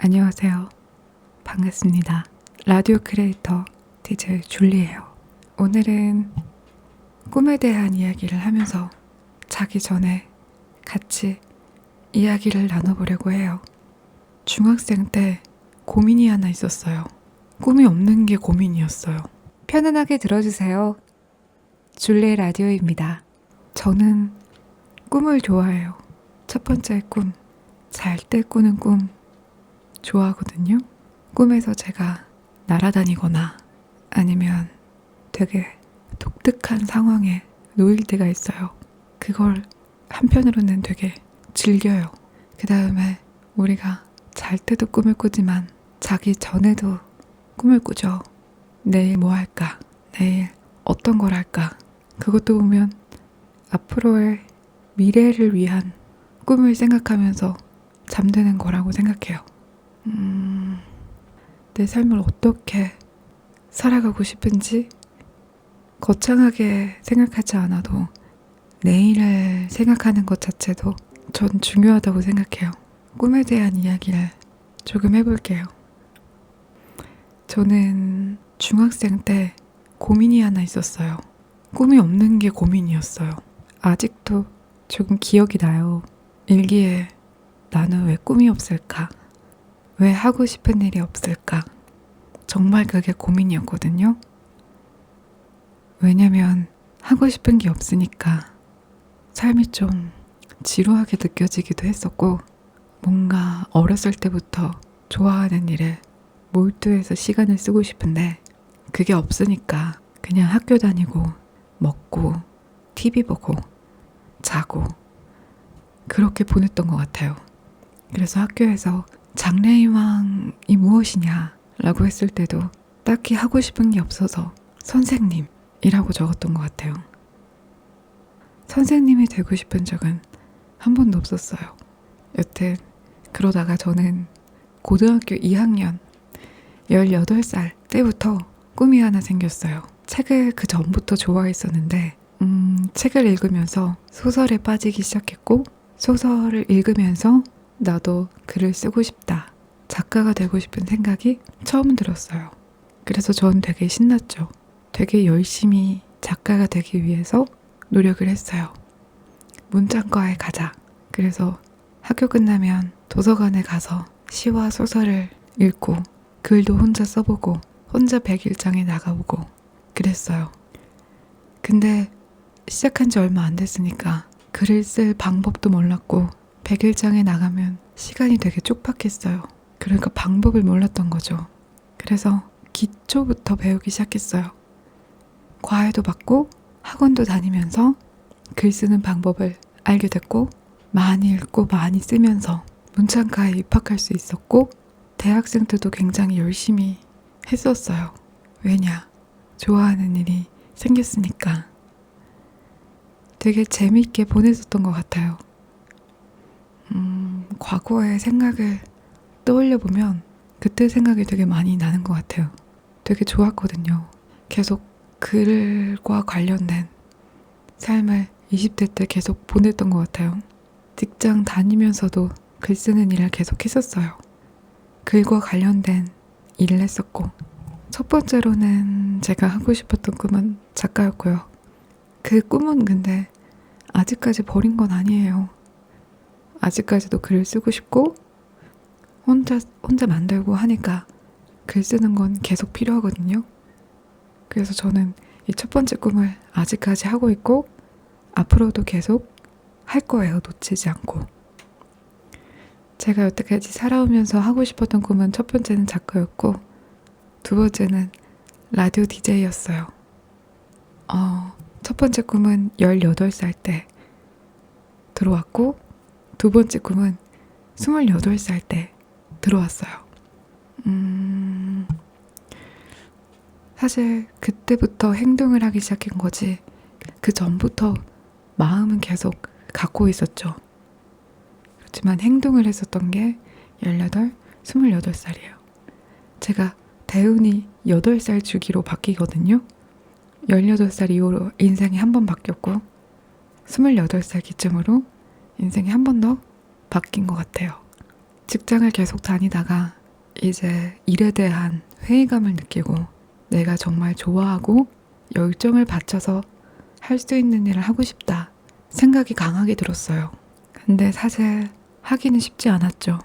안녕하세요. 반갑습니다. 라디오 크리에이터 DJ 줄리예요. 오늘은 꿈에 대한 이야기를 하면서 자기 전에 같이 이야기를 나눠보려고 해요. 중학생 때 고민이 하나 있었어요. 꿈이 없는 게 고민이었어요. 편안하게 들어주세요. 줄리의 라디오입니다. 저는 꿈을 좋아해요. 첫 번째 꿈, 잘 때 꾸는 꿈 좋아하거든요. 꿈에서 제가 날아다니거나 아니면 되게 독특한 상황에 놓일 때가 있어요. 그걸 한편으로는 되게 즐겨요. 그 다음에 우리가 잘 때도 꿈을 꾸지만 자기 전에도 꿈을 꾸죠. 내일 뭐 할까? 내일 어떤 걸 할까? 그것도 보면 앞으로의 미래를 위한 꿈을 생각하면서 잠드는 거라고 생각해요. 음, 내 삶을 어떻게 살아가고 싶은지 거창하게 생각하지 않아도 내일을 생각하는 것 자체도 전 중요하다고 생각해요. 꿈에 대한 이야기를 조금 해볼게요. 저는 중학생 때 고민이 하나 있었어요. 꿈이 없는 게 고민이었어요. 아직도 조금 기억이 나요. 일기에 나는 왜 꿈이 없을까? 왜 하고 싶은 일이 없을까? 정말 그게 고민이었거든요. 왜냐면 하고 싶은 게 없으니까 삶이 좀 지루하게 느껴지기도 했었고, 뭔가 어렸을 때부터 좋아하는 일에 몰두해서 시간을 쓰고 싶은데, 그게 없으니까 그냥 학교 다니고, 먹고, TV 보고, 자고, 그렇게 보냈던 것 같아요. 그래서 학교에서 장래희망이 무엇이냐 라고 했을 때도 딱히 하고 싶은 게 없어서 선생님이라고 적었던 것 같아요. 선생님이 되고 싶은 적은 한 번도 없었어요. 여튼 그러다가 저는 고등학교 2학년 18살 때부터 꿈이 하나 생겼어요. 책을 그 전부터 좋아했었는데 음, 책을 읽으면서 소설에 빠지기 시작했고 소설을 읽으면서 나도 글을 쓰고 싶다. 작가가 되고 싶은 생각이 처음 들었어요. 그래서 전 되게 신났죠. 되게 열심히 작가가 되기 위해서 노력을 했어요. 문장과에 가자. 그래서 학교 끝나면 도서관에 가서 시와 소설을 읽고 글도 혼자 써보고 혼자 백일장에 나가보고 그랬어요. 근데 시작한 지 얼마 안 됐으니까 글을 쓸 방법도 몰랐고 백일장에 나가면 시간이 되게 촉박했어요. 그러니까 방법을 몰랐던 거죠. 그래서 기초부터 배우기 시작했어요. 과외도 받고 학원도 다니면서 글 쓰는 방법을 알게 됐고 많이 읽고 많이 쓰면서 문창과에 입학할 수 있었고 대학생 때도 굉장히 열심히 했었어요. 왜냐? 좋아하는 일이 생겼으니까. 되게 재미있게 보냈었던 것 같아요. 음, 과거의 생각을 떠올려 보면 그때 생각이 되게 많이 나는 것 같아요. 되게 좋았거든요. 계속 글과 관련된 삶을 20대 때 계속 보냈던 것 같아요. 직장 다니면서도 글 쓰는 일을 계속 했었어요. 글과 관련된 일을 했었고, 첫 번째로는 제가 하고 싶었던 꿈은 작가였고요. 그 꿈은 근데 아직까지 버린 건 아니에요. 아직까지도 글을 쓰고 싶고 혼자 혼자 만들고 하니까 글 쓰는 건 계속 필요하거든요. 그래서 저는 이 첫 번째 꿈을 아직까지 하고 있고 앞으로도 계속 할 거예요. 놓치지 않고. 제가 여태까지 살아오면서 하고 싶었던 꿈은 첫 번째는 작가였고 두 번째는 라디오 DJ였어요. 어, 첫 번째 꿈은 18살 때 들어왔고 두 번째 꿈은 28살 때 들어왔어요. 음, 사실 그때부터 행동을 하기 시작한 거지, 그 전부터 마음은 계속 갖고 있었죠. 그렇지만 행동을 했었던 게 18, 28살이에요. 제가 대운이 8살 주기로 바뀌거든요. 18살 이후로 인생이 한 번 바뀌었고, 28살 기점으로 인생이 한 번 더 바뀐 것 같아요. 직장을 계속 다니다가 이제 일에 대한 회의감을 느끼고 내가 정말 좋아하고 열정을 바쳐서 할 수 있는 일을 하고 싶다 생각이 강하게 들었어요. 근데 사실 하기는 쉽지 않았죠.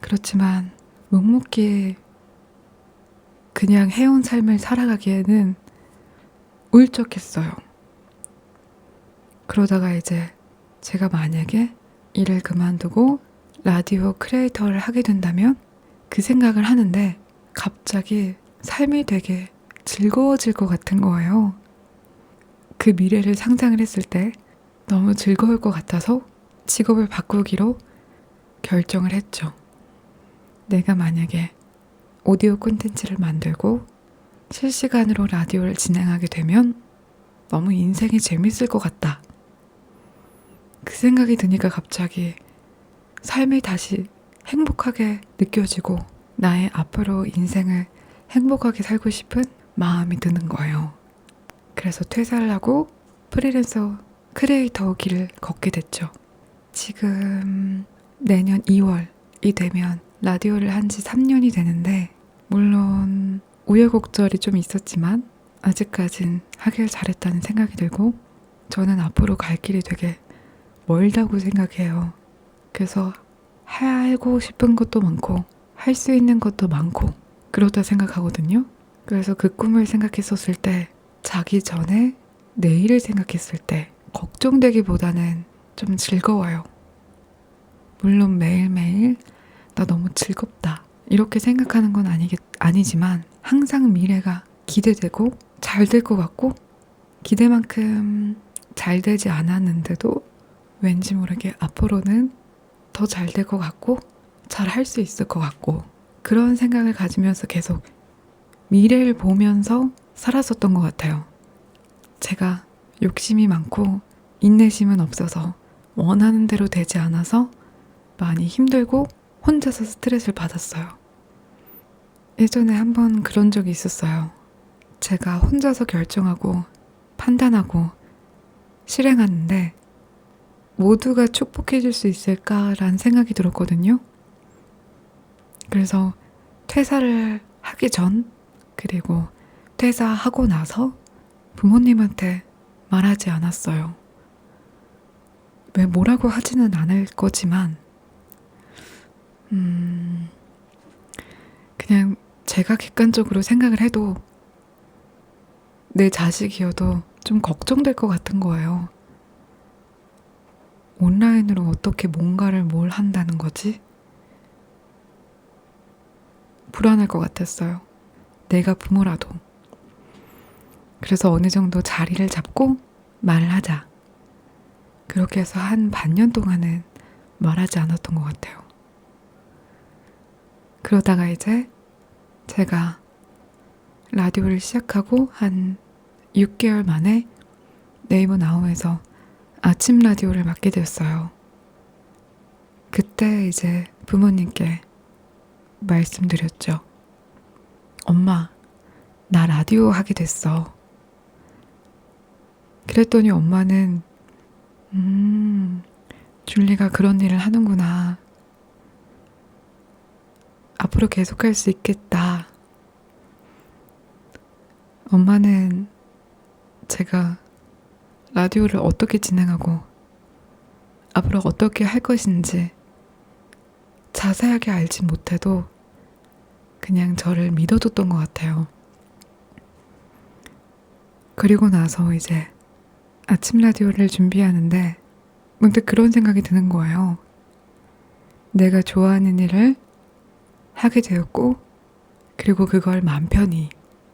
그렇지만 묵묵히 그냥 해온 삶을 살아가기에는 울적했어요. 그러다가 이제 제가 만약에 일을 그만두고 라디오 크리에이터를 하게 된다면 그 생각을 하는데 갑자기 삶이 되게 즐거워질 것 같은 거예요. 그 미래를 상상을 했을 때 너무 즐거울 것 같아서 직업을 바꾸기로 결정을 했죠. 내가 만약에 오디오 콘텐츠를 만들고 실시간으로 라디오를 진행하게 되면 너무 인생이 재밌을 것 같다. 그 생각이 드니까 갑자기 삶이 다시 행복하게 느껴지고 나의 앞으로 인생을 행복하게 살고 싶은 마음이 드는 거예요. 그래서 퇴사를 하고 프리랜서 크리에이터 길을 걷게 됐죠. 지금 내년 2월이 되면 라디오를 한 지 3년이 되는데 물론 우여곡절이 좀 있었지만 아직까진 하길 잘했다는 생각이 들고 저는 앞으로 갈 길이 되게 멀다고 생각해요. 그래서 하고 싶은 것도 많고 할 수 있는 것도 많고 그렇다 생각하거든요. 그래서 그 꿈을 생각했었을 때 자기 전에 내일을 생각했을 때 걱정되기보다는 좀 즐거워요. 물론 매일매일 나 너무 즐겁다. 이렇게 생각하는 건 아니겠, 아니지만 항상 미래가 기대되고 잘 될 것 같고 기대만큼 잘 되지 않았는데도 왠지 모르게 앞으로는 더 잘 될 것 같고 잘 할 수 있을 것 같고 그런 생각을 가지면서 계속 미래를 보면서 살았었던 것 같아요. 제가 욕심이 많고 인내심은 없어서 원하는 대로 되지 않아서 많이 힘들고 혼자서 스트레스를 받았어요. 예전에 한 번 그런 적이 있었어요. 제가 혼자서 결정하고 판단하고 실행하는데 모두가 축복해줄 수 있을까라는 생각이 들었거든요. 그래서 퇴사를 하기 전, 그리고 퇴사하고 나서 부모님한테 말하지 않았어요. 왜 뭐라고 하지는 않을 거지만, 음, 그냥 제가 객관적으로 생각을 해도 내 자식이어도 좀 걱정될 것 같은 거예요. 온라인으로 어떻게 뭔가를 뭘 한다는 거지? 불안할 것 같았어요. 내가 부모라도. 그래서 어느 정도 자리를 잡고 말을 하자. 그렇게 해서 한 반년 동안은 말하지 않았던 것 같아요. 그러다가 이제 제가 라디오를 시작하고 한 6개월 만에 네이버 나우에서 아침 라디오를 맡게 되었어요. 그때 이제 부모님께 말씀드렸죠. 엄마, 나 라디오 하게 됐어. 그랬더니 엄마는, 음, 줄리가 그런 일을 하는구나. 앞으로 계속할 수 있겠다. 엄마는 제가 라디오를 어떻게 진행하고 앞으로 어떻게 할 것인지 자세하게 알진 못해도 그냥 저를 믿어줬던 것 같아요. 그리고 나서 이제 아침 라디오를 준비하는데 문득 그런 생각이 드는 거예요. 내가 좋아하는 일을 하게 되었고, 그리고 그걸 맘 편히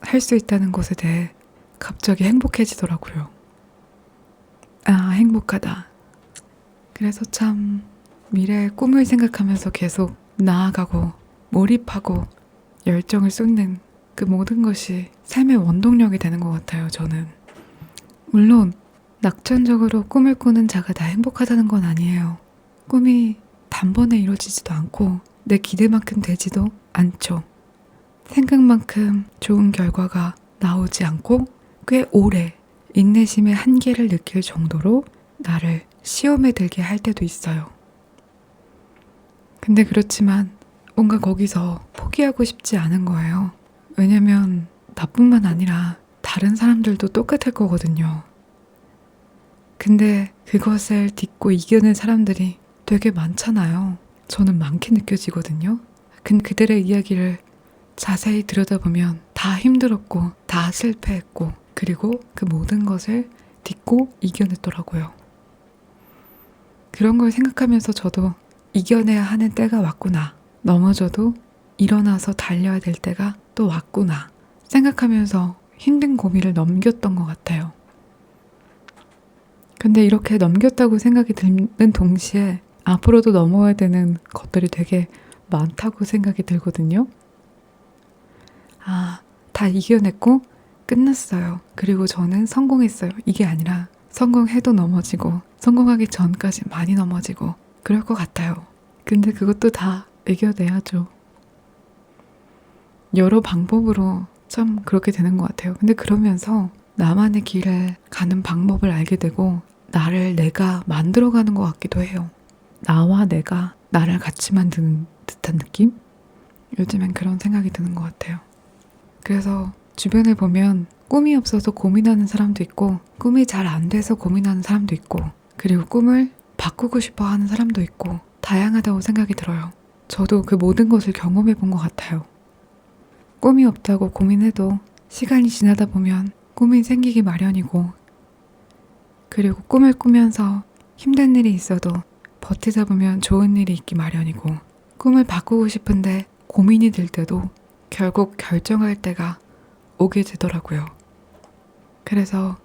할 수 있다는 것에 대해 갑자기 행복해지더라고요. 아, 행복하다. 그래서 참 미래의 꿈을 생각하면서 계속 나아가고 몰입하고 열정을 쏟는 그 모든 것이 삶의 원동력이 되는 것 같아요, 저는. 물론, 낙천적으로 꿈을 꾸는 자가 다 행복하다는 건 아니에요. 꿈이 단번에 이루어지지도 않고 내 기대만큼 되지도 않죠. 생각만큼 좋은 결과가 나오지 않고 꽤 오래 인내심의 한계를 느낄 정도로 나를 시험에 들게 할 때도 있어요. 근데 그렇지만 뭔가 거기서 포기하고 싶지 않은 거예요. 왜냐면 나뿐만 아니라 다른 사람들도 똑같을 거거든요. 근데 그것을 딛고 이겨낸 사람들이 되게 많잖아요. 저는 많게 느껴지거든요. 근데 그들의 이야기를 자세히 들여다보면 다 힘들었고, 다 실패했고, 그리고 그 모든 것을 딛고 이겨냈더라고요. 그런 걸 생각하면서 저도 이겨내야 하는 때가 왔구나. 넘어져도 일어나서 달려야 될 때가 또 왔구나. 생각하면서 힘든 고비를 넘겼던 것 같아요. 근데 이렇게 넘겼다고 생각이 드는 동시에 앞으로도 넘어야 되는 것들이 되게 많다고 생각이 들거든요. 아, 다 이겨냈고 끝났어요. 그리고 저는 성공했어요. 이게 아니라 성공해도 넘어지고 성공하기 전까지 많이 넘어지고 그럴 것 같아요. 근데 그것도 다 이겨내야죠. 여러 방법으로 참 그렇게 되는 것 같아요. 근데 그러면서 나만의 길을 가는 방법을 알게 되고 나를 내가 만들어가는 것 같기도 해요. 나와 내가 나를 같이 만드는 듯한 느낌? 요즘엔 그런 생각이 드는 것 같아요. 그래서 주변을 보면 꿈이 없어서 고민하는 사람도 있고, 꿈이 잘 안 돼서 고민하는 사람도 있고, 그리고 꿈을 바꾸고 싶어 하는 사람도 있고, 다양하다고 생각이 들어요. 저도 그 모든 것을 경험해 본 것 같아요. 꿈이 없다고 고민해도 시간이 지나다 보면 꿈이 생기기 마련이고, 그리고 꿈을 꾸면서 힘든 일이 있어도 버티다 보면 좋은 일이 있기 마련이고, 꿈을 바꾸고 싶은데 고민이 들 때도 결국 결정할 때가 오게 되더라고요. 그래서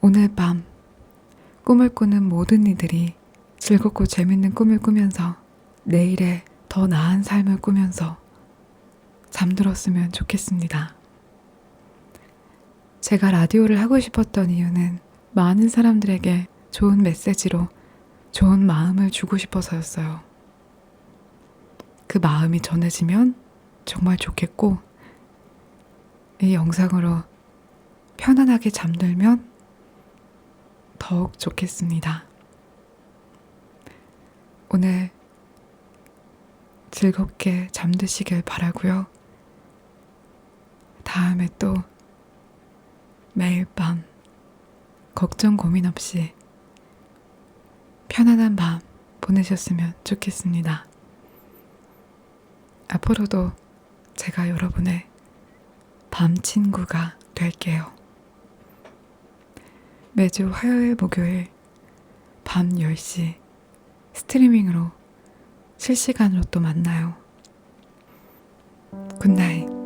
오늘 밤 꿈을 꾸는 모든 이들이 즐겁고 재밌는 꿈을 꾸면서 내일의 더 나은 삶을 꾸면서 잠들었으면 좋겠습니다. 제가 라디오를 하고 싶었던 이유는 많은 사람들에게 좋은 메시지로 좋은 마음을 주고 싶어서였어요. 그 마음이 전해지면 정말 좋겠고, 이 영상으로 편안하게 잠들면 더욱 좋겠습니다. 오늘 즐겁게 잠드시길 바라고요. 다음에 또 매일 밤 걱정 고민 없이 편안한 밤 보내셨으면 좋겠습니다. 앞으로도 제가 여러분의 밤 친구가 될게요. 매주 화요일, 목요일 밤 10시 스트리밍으로 실시간으로 또 만나요. 굿나잇.